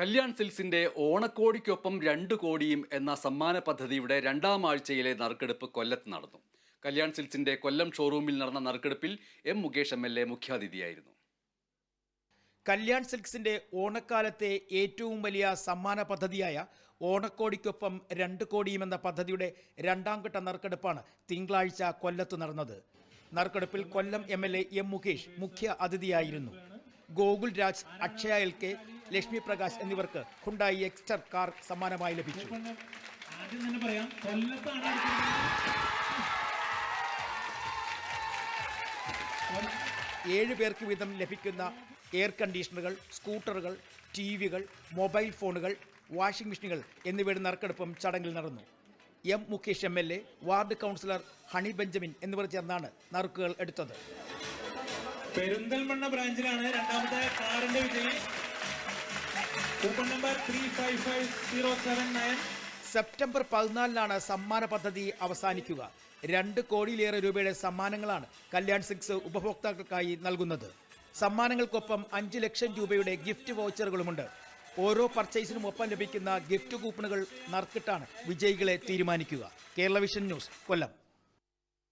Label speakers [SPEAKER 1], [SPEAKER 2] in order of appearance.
[SPEAKER 1] കല്യാൺ സിൽക്സിന്റെ ഓണക്കോടിക്കൊപ്പം രണ്ട് കോടിയും എന്ന സമ്മാന പദ്ധതിയുടെ രണ്ടാം ആഴ്ചയിലെ നറുക്കെടുപ്പ് കൊല്ലത്ത് നടന്നു. കല്യാൺ സിൽക്സിന്റെ കൊല്ലം ഷോറൂമിൽ നടന്ന നറുക്കെടുപ്പിൽ M Mukesh M L A മുഖ്യാതിഥിയായിരുന്നു.
[SPEAKER 2] Kalyan സിൽക്സിന്റെ ഓണക്കാലത്തെ ഏറ്റവും വലിയ സമ്മാന പദ്ധതിയായ ഓണക്കോടിക്കൊപ്പം രണ്ട് കോടിയും എന്ന പദ്ധതിയുടെ രണ്ടാം ഘട്ട നറുക്കെടുപ്പാണ് തിങ്കളാഴ്ച കൊല്ലത്ത് നടന്നത്. നറുക്കെടുപ്പിൽ Kollam M L A M Mukesh മുഖ്യ അതിഥിയായിരുന്നു ഗോകുൽ രാജ് അക്ഷയ എൽ കെ ലക്ഷ്മി പ്രകാശ് എന്നിവർക്ക് ഹുണ്ടായി എക്സ്റ്റർ കാർ സമ്മാനമായി ലഭിച്ചു.
[SPEAKER 3] ആദ്യം തന്നെ പറയാം കൊല്ലത്താണ്
[SPEAKER 2] ഏഴ് പേർക്ക് വീതം ലഭിക്കുന്ന എയർ കണ്ടീഷണറുകൾ സ്കൂട്ടറുകൾ ടി വികൾ മൊബൈൽ ഫോണുകൾ വാഷിംഗ് മെഷീനുകൾ എന്നിവയുടെ നറുക്കെടുപ്പും ചടങ്ങിൽ നടന്നു. M Mukesh M L A ward councillor Honey Benjamin എന്നിവർ ചേർന്നാണ് നറുക്കുകൾ എടുത്തത്.
[SPEAKER 3] പെരിന്തൽമണ്ണ ബ്രാഞ്ചിലാണ് രണ്ടാമത്തെ കാറിന്റെ വിജയി. Coupon number three five five zero seven nine
[SPEAKER 2] September പതിനാലിനാണ് സമ്മാന പദ്ധതി അവസാനിക്കുക. രണ്ട് കോടിയിലേറെ രൂപയുടെ സമ്മാനങ്ങളാണ് കല്യാൺ സിക്സ് ഉപഭോക്താക്കൾക്കായി നൽകുന്നത്. സമ്മാനങ്ങൾക്കൊപ്പം അഞ്ച് ലക്ഷം രൂപയുടെ ഗിഫ്റ്റ് വൗച്ചറുകളുമുണ്ട്. ഓരോ പർച്ചേസിനും ഒപ്പം ലഭിക്കുന്ന ഗിഫ്റ്റ് കൂപ്പണുകൾ നറുക്കിട്ടാണ് വിജയികളെ തീരുമാനിക്കുക. Kerala vision news Kollam.